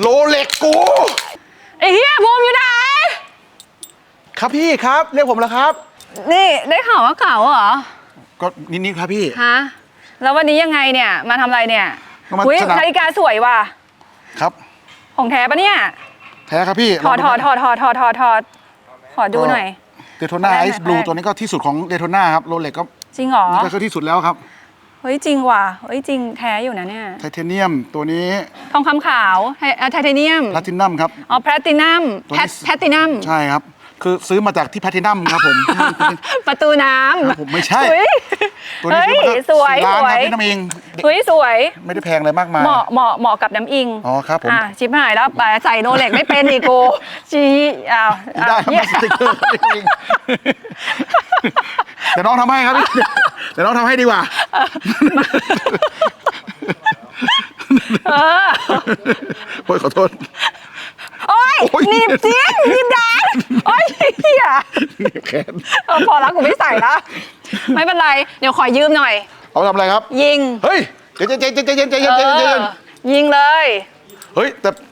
โลเล็กกู ไอ้เหี้ยบูมอยู่ไหน ครับพี่ครับ เรียกผมแล้วครับ นี่ได้ข่าวว่าเก่าเหรอ ก็นิดๆครับพี่ ฮะ แล้ววันนี้ยังไงเนี่ย มาทำอะไรเนี่ยก็มาอุ้ยสนามนาฬิกาสวยว่ะ ครับ ของแท้ปะเนี่ย แท้ครับพี่ถอดถอดถอดถอดถอดถอดถอดขอดูหน่อย เดโทน่าแรกหน่ไออยซ์บลูแรก ตัวนี้ก็ที่สุดของเดโทน่าครับโรเล็กก็จริงเหรอก็คือที่สุดแล้วครับ เฮ้ยจริงว่ะเฮ้ยจริงแท้อยู่นะเนี่ย ไทเทเนียมตัวนี้ทองคำขาวไทไทเทเนียมพลาตินัมครับ อ๋อแพลตินัมตัวแพนี้ แพลตินัม ใช่ครับ คือซื้อมาจากที่แพลตินัมครับผม ประตูน้ครับำผมไม่ใช่ เฮ้ยตัวนี้เฮ้ยซื้อมาก็สวยสี่ล้านสวครับยพี่น้ำเองเฮ้ยสวย ไม่ได้แพงอะไรมากมาย เหมาะเหมาะเหมาะกับน้ำอิงอ๋อครับผมอะชิบหายแล้วไปใส่โรเล็กไม่เป็นอีกกูชี้อ้าวไม่ได้ครับเหี้ยมีสติ๊กเกอร์ครับพี่น้ำเองเดี๋ยวน้องทำให้ครับพี่ เดี๋ยวน้องทำให้ดีกว่า เออ โอ้ยขอโทษ โอ้ยโอ้ย หนีบจริงหนีบแดงโอ้ยเฮียแขนเออพอแล้วกูไม่ใส่ละไม่เป็นไร เดี๋ยวขอยืมหน่อย เอาไปทำอะไรครับ ยิง เฮ้ยใจเย็นใจเย็นใจเย็นใจเย็นใจเอเย็นใจเย็นอยิงเลย เฮ้ยแต่เ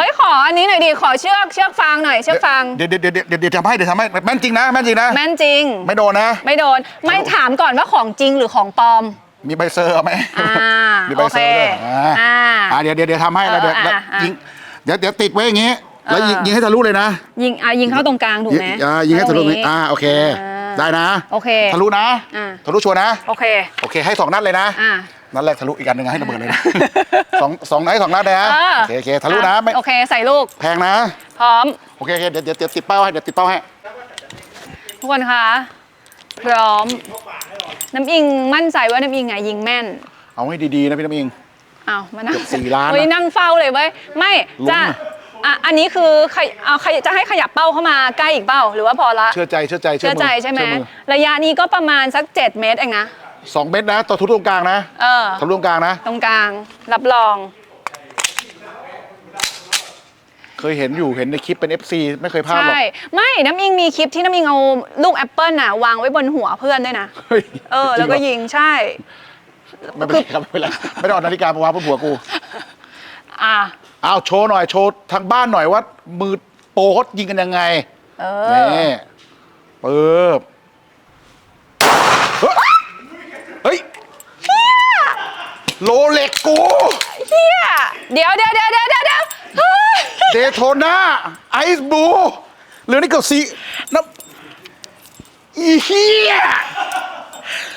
อ้ยขออันนี้หน่อยดิขอเชือกเชือกฟางหน่อยเชือกฟางเดี๋ยวเดี๋ยวเดี๋ยวเดี๋ยวเดี๋ยวทำให้เดี๋ยวทำให้แม่นจริงนะแม่นจริงนะ แม่นจริง ไม่โดนนะ ไม่โดน ไม่ถามก่อนว่าของจริงหรือของปลอม มีใบเซอร์เอาไหมอ่ามีใบเซอร์ด้วยโอเคอ่าอ่าอ่าเดี๋ยวเดี๋ยวเดี๋ยวทำให้แล้วเดี๋ยวเออแล้วอะอะ ยิงเดี๋ยวเดี๋ยวติดไว้อย่างงี้ แล้วยิงเออยิงให้ทะลุเลยนะยิงอะยิงเข้าตรงกลางถูกไหมยิงอ่ายิงให้ทะลุตรงนี้อ่าโอเคอ่าได้นะ โอเค ทะลุนะ อ่า ทะลุชัวร์นะ โอเค โอเคให้สองนัดเลยนะ อ่า นัดแรกทะลุอีกอันหนึ่งให้ระเบิดเลยนะ สองสองนัดให้สองนัดเลยนะเออ โอเคโอเคทะลุนะไม่โอเคใส่ลูก แพงนะ พร้อม โอเคโอเคเดี๋ยวเดี๋ยวเดี๋ยวติดเป้าให้เดี๋ยวติดเป้าให้ ทุกคนคะ พร้อม น้ำอิงมั่นใจว่าน้ำอิงไงยิงแม่นเอาให้ดีๆนะพี่น้ำอิง อ้าวมานั่งเกือบสี่ล้านนะเฮ้ยนั่งเฝ้าเลยเว้ย ไม่ลุ้น จะอะอะอันนี้คือขยเอาขยจะให้ขยับเป้าเข้ามาใกล้อีกเป้าหรือว่าพอละ เชื่อใจเชื่อใจเชื่อใจมืใช่ไหมเออระยะนี้ก็ประมาณสัก 7 เมตรเองนะ สองเม็ดนะต่อทุกตรงกลางนะเออ ทะลุตรงกลางนะ ตรงกลาง รับรอง เคยเห็นอยู่เห็นในคลิปเป็น FC ไม่เคยพลาดหรอกใช่ ไม่น้ำอิงมีคลิปที่น้ำอิงเอาลูกแอปเปิลน่ะวางไว้บนหัวเพื่อนด้วยนะ เฮ้ยเออแล้วก็จริงยิงใช่เหรอไม่เป็นไรครับไม่เป็นไรไม่ได้เอานาฬิกามาวางบนหัวกูอะ เอาโชว์หน่อยโชว์ทางบ้านหน่อยว่ามือโปรเขายิงกันยังไงเอนี่อปึ๊บเฮ้ย โลเล็กกูเฮียเดี๋ยวเดี๋ยวเดี๋ยวเดี๋ยวเดี๋ยวเดี๋ยวเฮ้ยเดโทน่าไอซ์บลูเหลือนี่เกือบสี่น้ำอีเหี้ย